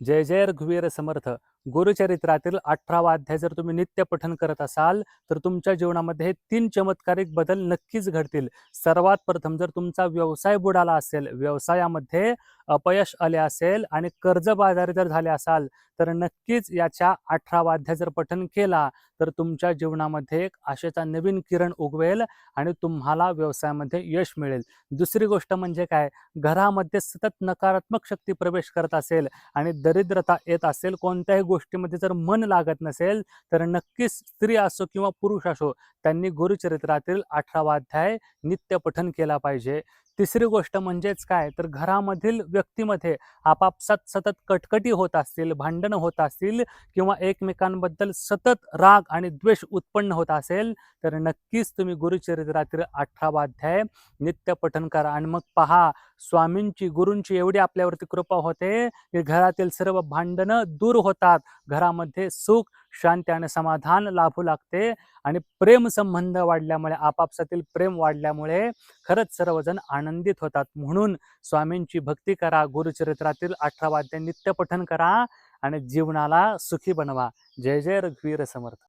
जय जय रघुवीर समर्थ. गुरुचरित्रातील अठरावा अध्याय जर तुम्ही नित्य पठन करत असाल तर तुमच्या जीवनामध्ये हे तीन चमत्कारिक बदल नक्कीच घडतील. सर्वात प्रथम जर तुमचा व्यवसाय बुडाला असेल व्यवसायामध्ये अपयश आले असेल आणि कर्जबाजारी जर झाले असाल तर नक्कीच याच्या अठरा अध्याय जर पठन केला तर तुमच्या जीवनामध्ये एक आशेचा नवीन किरण उगवेल आणि तुम्हाला व्यवसायामध्ये यश मिळेल. दुसरी गोष्ट म्हणजे काय? घरामध्ये सतत नकारात्मक शक्ती प्रवेश करत असेल आणि दरिद्रता येत असेल कोणत्याही गोष्टीमध्ये जर मन लागत नसेल तर नक्कीच स्त्री असो किंवा पुरुष असो त्यांनी गुरुचरित्रातील अठरावा अध्याय नित्य पठन केला पाहिजे. तिसरी गोष्ट म्हणजेच काय? तर घरामधील व्यक्तीमध्ये आपापसात सतत कटकटी होत असतील भांडणं होत असतील किंवा एकमेकांबद्दल सतत राग आणि द्वेष उत्पन्न होत असेल तर नक्कीच तुम्ही गुरुचरित्रातील अठरावा अध्याय नित्य पठन करा. आणि मग पहा स्वामींची गुरूंची एवढी आपल्यावरती कृपा होते की घरातील सर्व भांडणं दूर होतात. घरामध्ये सुख शांती आणि समाधान लाभू लागते आणि प्रेम संबंध वाढल्यामुळे आपापसातील प्रेम वाढल्यामुळे खरंच सर्वजण आनंदित होतात. म्हणून स्वामींची भक्ती करा गुरुचरित्रातील अठरा वाद्य नित्यपठन करा आणि जीवनाला सुखी बनवा. जय जय रघुवीर समर्थ.